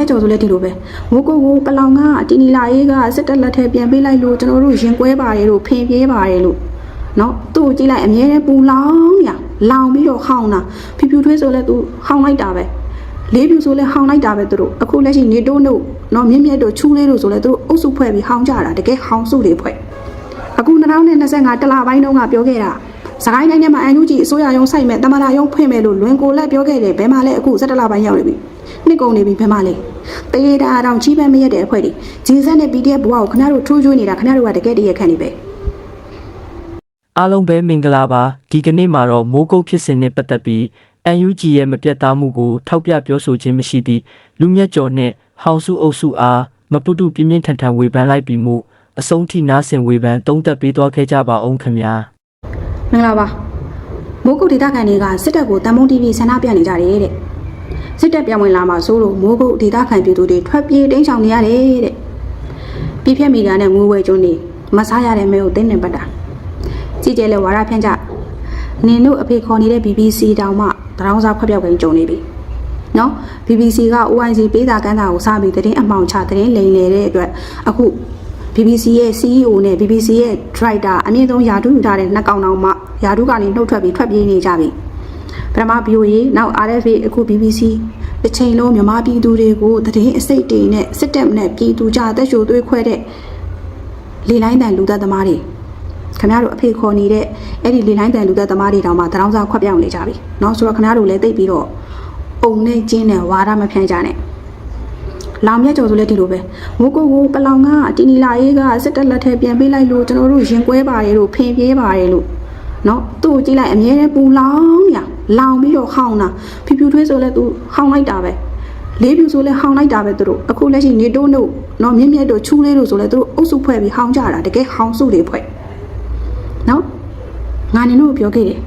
ဲကြော်ဆိုလဲဒီလိုပဲမိုးကိုကိုပလောင်ကတီနီလာအေးကစစ်တက်လက်ထဲပြန်ပေးလိုက်လို့ကျွန်တော်တို့ရင်ကွဲပါတယ်လို့ဖင်ပြေးပါတယ်လို့နော်သူ့ကိုကြည့်လိုက်အမြဲတမ်းပူလောင်ညာလောင်ပြီးတော့ဟောင်းတာဖြူဖြူထွေးဆိုလဲသူဟောင်းလိုက်တာပဲလေးဖြူဆိုလဲဟောင်းလိုက်တာပဲသူတို့အခုလက်ရှိနေတိုးတို့နော်မြင့်မြတ်တို့ချူးလေးတို့ဆိုလဲသူတို့အုပ်စုဖွဲ့ပြီးဟောင်းကြတာတကယ်ဟောင်းစုတွေဖွဲ့အခု2025တလပိုင်းတုန်းကပြောခဲ့တာစကိုင်းတိုင်းထဲမှာအန်ယူဂျီအစိုးရရုံးစိုက်မဲ့တမလာရုံးဖွင့်မဲ့လို့လွင်ကိုလက်ပြောခဲ့တယ်ဘယ်မှာလဲအခု17လပိုင်းရောက်နေပြီ နှစ်ကုန်နေပြီဘယ်မှာလဲတေးတာတောင်ကြီးပန်းမရက်တဲ့အဖွဲ့တွေဂျီဆက်နဲ့ PDF ဘဝကိုခဏတို့ထိုးကျွေးနေတာခဏတို့ကတကယ်တည်းရခံနေပဲအားလုံးပဲမင်္ဂလာပါဒီကနေ့မှာတော့မိုးကုတ်ဖြစ်စဉ်နဲ့ပတ်သက်ပြီး UNG ရဲ့မပြတ်သားမှုကိုထောက်ပြပြောဆိုခြင်းမရှိသည့်လူမျက်ကျော်နှင့်ဟောင်စုအုပ်စုအားမပုတုပြင်းပြင်းထန်ထန်ဝေဖန်လိုက်ပြီးမှုအဆုံးထိနားဆင်ဝေဖန်တုံးသက်ပေးသွားခဲ့ကြပါအောင်ခင်ဗျာမင်္ဂလာပါမိုးကုတ်ဒေသခံတွေကစစ်တပ်ကိုတန်မုံ TV ဆန္ဒပြနေကြတယ်တဲ့ စစ်တပ်ပြောင်းဝင်လာမှဆိုလို့မိုးကုတ်ဒေသခံပြည်သူတွေထွက်ပြေးတိမ်းရှောင်နေရတယ်တဲ့ပြည့်ဖြက်မီဒီယာနဲ့ငွေဝဲကျွန်းနေမစားရတဲ့မဲကိုတင်းနေပတ်တာကြည်ကျဲလဲဝါရဖြန့်ကြနင်တို့အဖေခေါ်နေတဲ့ BBC တောင်မှတရောင်းစားဖက်ပြောက်ကင်းကြုံနေပြီနော် BBC က OIC ပေးတာကမ်းတာကိုစားပြီးသတင်းအမှောင်ချသတင်းလိမ်နေတဲ့အတွက်အခု BBC ရဲ့ CEO နဲ့ BBC ရဲ့ Director အမြင့်ဆုံးယာတုယူထားတဲ့နှစ်ကောင်တောင်မှယာတုကနေနှုတ်ထွက်ပြီးထွက်ပြေးနေကြပြီ ပထမ VOA နောက် RFA အခု BBC တစ်ချိန်လုံးမြန်မာပြည်သူတွေကိုသတင်းအစိတ်တွေနဲ့စစ်တပ်နဲ့ပြည်သူကြအသက်ရှူသွေးခွဲတဲ့လေလိုင်းတန်လူသက်သမားတွေခင်ဗျားတို့အဖေခေါ်နေတဲ့အဲ့ဒီလေလိုင်းတန်လူသက်သမားတွေတောင်မှတရောင်းစားခွက်ပြောင်းနေကြပြီเนาะဆိုတော့ခင်ဗျားတို့လည်းသိပြီးတော့အုံနဲ့ကျင်းနဲ့ဝါဒမဖြန့်ကြနဲ့ လောင်မြတ်ကျော်ဆိုလဲဒီလိုပဲမိုးကိုကိုပလောင်ကတီနီလာအေးကစစ်တက်လက်ထဲပြန်ပေးလိုက်လို့ကျွန်တော်တို့ရင်ကွဲပါတယ်လို့ဖင်ပြေးပါတယ်လို့နော်သူ့ကိုကြည့်လိုက်အမြဲတမ်းပူလောင်ညာ လောင်ပြီးတော့ဟောင်းတာဖြူဖြူထွေးဆိုလဲသူဟောင်းလိုက်တာပဲလေးဖြူဆိုလဲဟောင်းလိုက်တာပဲသူတို့အခုလက်ရှိနေတိုးတို့နော်မြင့်မြတ်တို့ချူးလေးတို့ဆိုလဲသူတို့အုပ်စုဖွဲ့ပြီးဟောင်းကြတာတကယ်ဟောင်းစုတွေဖွဲ့နော်ငါနင်တို့ကိုပြောခဲ့တယ်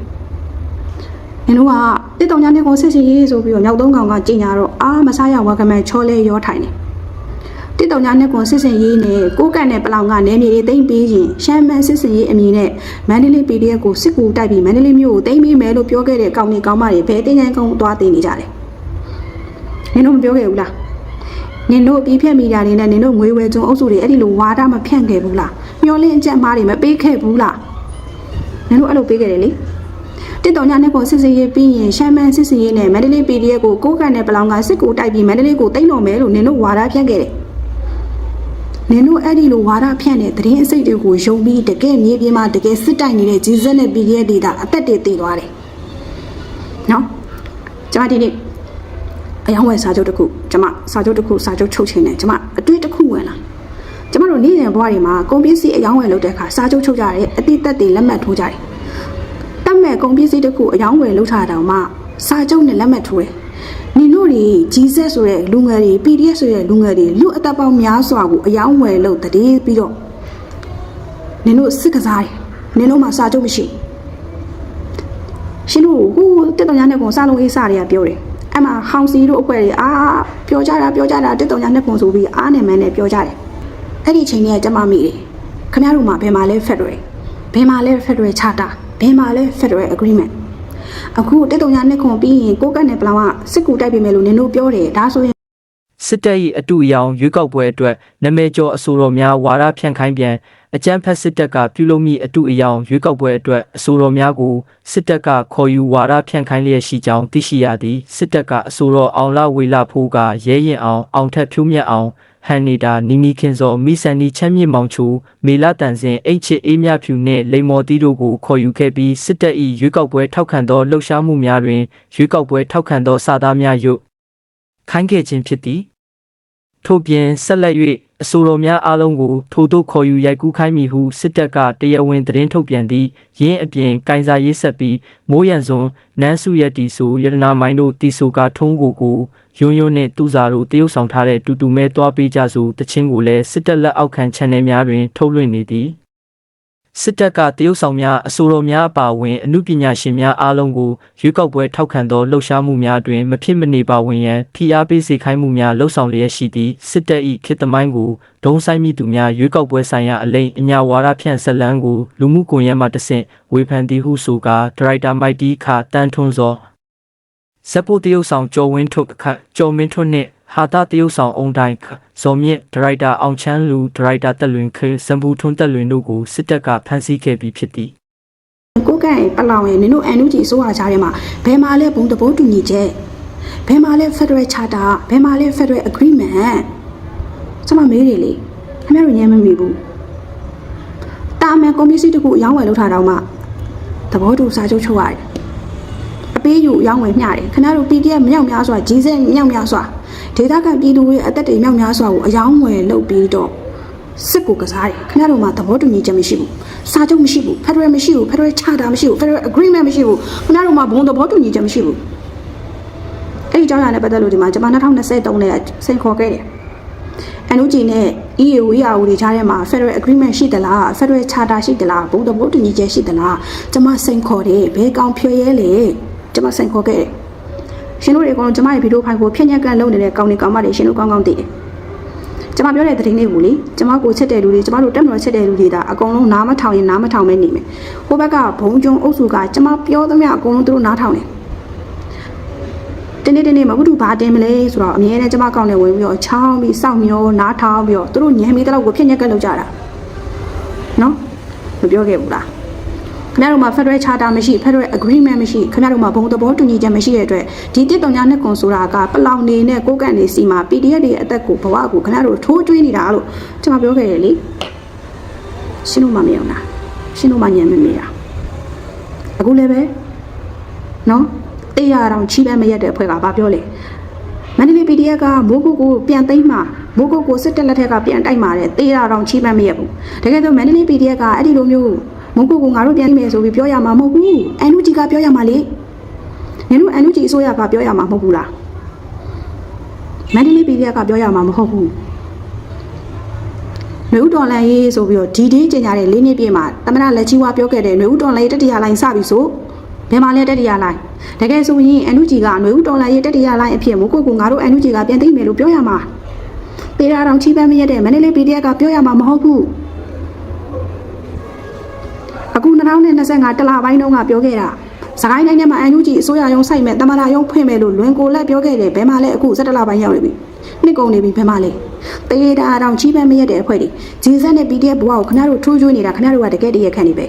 နင်တို့ကတစ်တောင်ညာနဲ့ကိုဆက်စီရေးဆိုပြီးတော့မြောက်သုံးကောင်ကကြင်ညာတော့အာမစားရဝါကမဲချောလဲရောထိုင်တယ် တစ်တောင်ညာနဲ့ကိုဆက်စင်ရေးနဲ့ကိုကန့်နဲ့ပလောင်ကနေမြေတွေတိမ့်ပေးရင်ရှမ်းမန်ဆက်စင်ရေးအမည်နဲ့မန္တလေး PDF ကိုစစ်ကူတိုက်ပြီးမန္တလေးမြို့ကိုတိမ့်ပေးမယ်လို့ပြောခဲ့တဲ့ကောင်ကြီးကောင်မတွေဘယ်တင်ချိုင်းကောင်သွားတင်နေကြလဲနင်တို့မပြောခဲ့ဘူးလားနင်တို့အပြီးဖြတ်မိတာတွေနဲ့နင်တို့ငွေဝဲကျုံအုပ်စုတွေအဲ့ဒီလိုဝါဒမဖြန့်ခဲ့ဘူးလားမျောလင်းအကျက်မားတွေမပေးခဲ့ဘူးလားနင်တို့အဲ့လိုပေးခဲ့တယ်လေတစ်တော်ညနဲ့ကိုစစ်စင်ရေးပြီးရင်ရှမ်းမန်စစ်စင်ရေးနဲ့မန္တလေး PDF ကိုကိုးကန်နဲ့ပလောင်ကစစ်ကိုတိုက်ပြီးမန္တလေးကိုတိတ်တော်မယ်လို့နင်တို့ဝါဒဖြန့်ခဲ့တယ်။ နင်တို့အဲ့ဒီလိုဝါဒဖြန့်တဲ့သတင်းအစိတ်တွေကိုယုံပြီးတကယ်မြေပြင်မှာတကယ်စစ်တိုက်နေတဲ့ဂျီဇက်နဲ့ PDF တွေကအသက်တွေတည်သွားတယ်။နော်။ကျွန်မဒီနေ့အယောင်ဝယ်စာချုပ်တစ်ခုကျွန်မစာချုပ်တစ်ခုစာချုပ်ချုပ်ခြင်းနဲ့ကျွန်မအတွေ့တစ်ခုဝင်လာ။ကျွန်မတို့နေ့စဉ်ဘဝတွေမှာကုန်ပစ္စည်းအယောင်ဝယ်လုပ်တဲ့အခါစာချုပ်ချုပ်ကြတယ်အတိတ်သက်တွေလက်မှတ်ထိုးကြတယ်။တတ်မဲ့ကုန်ပစ္စည်းတစ်ခုအယောင်းဝယ်လုပ်ထားတောင်မှစာချုပ်နဲ့လက်မှတ်ထိုးတယ်။ နင်တို့တွေကြီးဆက်ဆိုတဲ့လူငယ်တွေ PDF ဆိုတဲ့လူငယ်တွေလူအသက်ပေါင်းများစွာကိုအယောင်းဝယ်လုပ်တည်ပြီးတော့နင်တို့စစ်ကစားတယ်။နင်တို့မှစာချုပ်မရှိ။ရှင်တို့ဟိုတက်တော်ညာနဲ့ကုန်စားလုံးအေးစားတွေကပြောတယ်။အဲ့မှာဟောင်စီတို့အဖွဲတွေအာပြောကြတာပြောကြတာတက်တော်ညာနဲ့ကုန်ဆိုပြီးအားနဲ့မန်းနဲ့ပြောကြတယ်။အဲ့ဒီအချိန်ကြီးကကျမမိတယ်။ခင်ဗျားတို့မှဘယ်မှာလဲ Federal ဘယ်မှာလဲ Federal Charter ဘယ်မှာလဲ Federal Agreement အခုတက်တုံညာနဲ့ခွန်ပြီးရင်ကိုကတ်နဲ့ပလောင်ကစစ်ကူတိုက်ပေးမယ်လို့နင်တို့ပြောတယ်ဒါဆိုရင်စစ်တပ်၏အတူအယောင်ရွေးကောက်ပွဲအတွက်နာမည်ကျော်အဆိုတော်များဝါဒဖြန့်ခိုင်းပြန်အကြမ်းဖက်စစ်တပ်ကပြုလုပ်မိအတူအယောင်ရွေးကောက်ပွဲအတွက်အဆိုတော်များကိုစစ်တပ်ကခေါ်ယူဝါဒဖြန့်ခိုင်းလျက်ရှိကြောင်းသိရှိရသည်စစ်တပ်ကအဆိုတော်အောင်လာဝေလာဖိုးကရဲရင်အောင်အောင်ထက်ဖြိုးမြတ်အောင် ဟန်နီတာနီနီခင်စောမိဆန်နီချမ်းမြေမောင်ချိုမေလာတန်စင်အိတ်ချစ်အေးမြဖြူနှင့်လိမ္မော်တီတို့ကိုခေါ်ယူခဲ့ပြီးစစ်တပ်၏ရွေးကောက်ပွဲထောက်ခံသောလှုပ်ရှားမှုများတွင်ရွေးကောက်ပွဲထောက်ခံသောစာသားများယုတ်ခိုင်းခဲ့ခြင်းဖြစ်သည်ထို့ပြင်ဆက်လက်၍ အဆိုတော်များအားလုံးကိုထိုတို့ခေါ်ယူရိုက်ကူးခိုင်းမည်ဟုစစ်တပ်ကတရားဝင်သတင်းထုတ်ပြန်သည့်ရင်းအပြင်ကင်စာရေးဆက်ပြီးမိုးရန်စွန်နန်းစုရတီဆိုရတနာမိုင်းတို့တီဆိုကထုံးကိုကိုယွန်းယွန်းနှင့်သူစာတို့တရုတ်ဆောင်ထားတဲ့တူတူမဲတွားပေးကြစို့တချင်းကိုလည်းစစ်တပ်လက်အောက်ခံ channel များတွင်ထုတ်လွှင့်နေသည် စစ်တပ်ကတရုတ်ဆောင်များအဆိုတော်များအပါအဝင်အမှုပညာရှင်များအားလုံးကိုရွေးကောက်ပွဲထောက်ခံသောလှုပ်ရှားမှုများတွင်မဖြစ်မနေပါဝင်ရန်ဖိအားပေးစေခိုင်းမှုများလှုပ်ဆောင်လျက်ရှိသည့်စစ်တပ်၏ခေတ်သမိုင်းကိုဒုံဆိုင်မိသူများရွေးကောက်ပွဲဆိုင်ရာအလိမ်အညာဝါဒဖြန့်ဆက်လန်းကိုလူမှုကွန်ရက်မှတဆင့်ဝေဖန်သည်ဟုဆိုကာဒရိုက်တာမိုက်တီခါတန်ထွန်းစော ဇက်ပိုတရုတ်ဆောင်ကျော်ဝင်းထုတ်အခတ်ကျော်မင်းထွန်းနှင့်ဟာတာတရုတ်ဆောင်အုံတိုင်းခဇော်မြင့်ဒရိုက်တာအောင်ချမ်းလူဒရိုက်တာတက်လွင်ခေစံဘူးထွန်းတက်လွင်တို့ကိုစစ်တပ်ကဖမ်းဆီးခဲ့ပြီးဖြစ်သည်ကိုကန့်ပလောင်ရဲ့နင်တို့အန်နူဂျီအစိုးရကြားထဲမှာဘယ်မှာလဲဘုံတဘိုးတူညီချက်ဘယ်မှာလဲ Federal Charter ဘယ်မှာလဲ Federal Agreement ကျွန်မမေးတယ်လေခင်ဗျားတို့ညမ်းမမိဘူးတာမန်ကွန်ပျူတာတခုအရောင်းဝယ်လုပ်ထားတော့မှသဘောတူစာချုပ်ချုပ်ရတယ်အ ပေးယူအရောင်းဝယ်မျှတယ်ခင်ဗျားတို့ PDF မြောက်များစွာကြီးစက်မြောက်များစွာဒေသခံပြည်သူတွေအသက်တွေမြောက်များစွာကိုအယောင်းဝယ်လုပ်ပြီးတော့စစ်ကိုကစားတယ်ခင်ဗျားတို့မှာသဘောတူညီချက်မရှိဘူးစာချုပ်မရှိဘူး Federal မရှိဘူး Federal Charter မရှိဘူး Federal Agreement မရှိဘူးခင်ဗျားတို့မှာဘုံသဘောတူညီချက်မရှိဘူးအဲ့ဒီအကြောင်းအရာနဲ့ပတ်သက်လို့ဒီမှာကျွန်မ2023နဲ့စိန်ခေါ်ခဲ့တယ်အန်ယူဂျီနဲ့ EAO EAO တွေကြားထဲမှာ Federal Agreement ရှိသလား Federal Charter ရှိသလားဘုံသဘောတူညီချက်ရှိသလားကျွန်မစိန်ခေါ်တယ်ဘယ်ကောင်ဖြွေရဲလဲ ကျွန်မစိန်ခေါ်ခဲ့တယ်ရှင်တို့တွေအကုန်လုံးကျွန်မရဲ့ဗီဒီယိုဖိုင်ကိုဖြည့်ညက်ကန့်လုပ်နေတဲ့ကောင်တွေကောင်မတွေရှင်တို့ကောင်းကောင်းသိတယ်ကျွန်မပြောတဲ့သတင်းလေးကိုလေကျွန်မကိုချစ်တဲ့လူတွေကျွန်မတို့တက်မတော်ချစ်တဲ့လူတွေဒါအကုန်လုံးနားမထောင်ရင်နားမထောင်မဲနေမယ်ဟိုဘက်ကဘုံကျုံအုပ်စုကကျွန်မပြောသမျှအကုန်လုံးသူတို့နားထောင်တယ်တနေ့တနေ့မဟုတ်ဘူးဘာတင်မလဲဆိုတော့အမြဲတမ်းကျွန်မကောင်းနေဝင်ပြီးတော့ချောင်းပြီးစောင့်မျောနားထောင်ပြီးတော့သူတို့ညံပြီးတဲ့လောက်ကိုဖြစ်ညက်ကက်လောက်ကြတာနော်မပြောခဲ့ဘူးလား ခင်ဗျားတို့မှာ Federal Charter မရှိ Federal Agreement မရှိခင်ဗျားတို့မှာဘုံသဘောတူညီချက်မရှိတဲ့အတွက်ဒီတစ်တုံညာနဲ့ကွန်ဆိုတာကပလောင်နေနဲ့ကိုကန့်နေစီမှာ PDF တွေအသက်ကိုဘဝကိုခင်ဗျားတို့ထိုးကျွေးနေတာလို့ကျွန်မပြောခဲ့တယ်လေရှင်းလို့မမရအောင်လားရှင်းလို့မညံမမေးတာအခုလည်းပဲနော်တေးရအောင်ချီးပဲမရက်တဲ့အဖွဲ့ကဘာပြောလဲမန္တလေး PDF ကမိုးကုတ်ကိုပြန်သိမ်းမှာမိုးကုတ်ကိုစစ်တက်လက်ထက်ကပြန်တိုက်မှာတဲ့တေးရအောင်ချီးပဲမရက်ဘူးတကယ်တော့မန္တလေး PDF ကအဲ့ဒီလိုမျိုး မိုးကုတ်ကိုငါတို့ပြန်သိမ်းမယ်ဆိုပြီးပြောရမှာမဟုတ်ဘူးအန်နူဂျီကပြောရမှာလေနင်တို့အန်နူဂျီအစိုးရကပြောရမှာမဟုတ်ဘူးလားမန္တလေး PDF ကပြောရမှာမဟုတ်ဘူးနွေဦးတော်လန်ရေးဆိုပြီးတော့ဒီဒီကျင်ညာတဲ့လေးနှစ်ပြည့်မှာတမနာလက်ချီဝါပြောခဲ့တဲ့နွေဦးတော်လန်ရေးတတိယလိုင်းစပြီဆိုဘယ်မှာလဲတတိယလိုင်းတကယ်ဆိုရင်အန်နူဂျီကနွေဦးတော်လန်ရေးတတိယလိုင်းအဖြစ်မိုးကုတ်ကိုငါတို့အန်နူဂျီကပြန်သိမ်းမယ်လို့ပြောရမှာပေရာတော်ချီးပန်းမရတဲ့မန္တလေး PDF ကပြောရမှာမဟုတ်ဘူး အခု2025တလပိုင်းတုန်းကပြောခဲ့တာစကိုင်းတိုင်းထဲမှာအန်နူဂျီအစိုးရရုံးစိုက်မဲ့တမနာရုံးဖွင့်မယ်လို့လွင်ကိုလက်ပြောခဲ့တယ်ဘယ်မှာလဲအခု17လပိုင်းရောက်နေပြီနှစ်ကုန်နေပြီဘယ်မှာလဲတေးတာတောင်ချီးပန်းမရတဲ့အဖွဲ့တွေဂျေဇက်နဲ့ PDF ဘဝကိုခင်ဗျားတို့ထိုးကျွေးနေတာခင်ဗျားတို့ကတကယ်တည်းရခံနေပဲ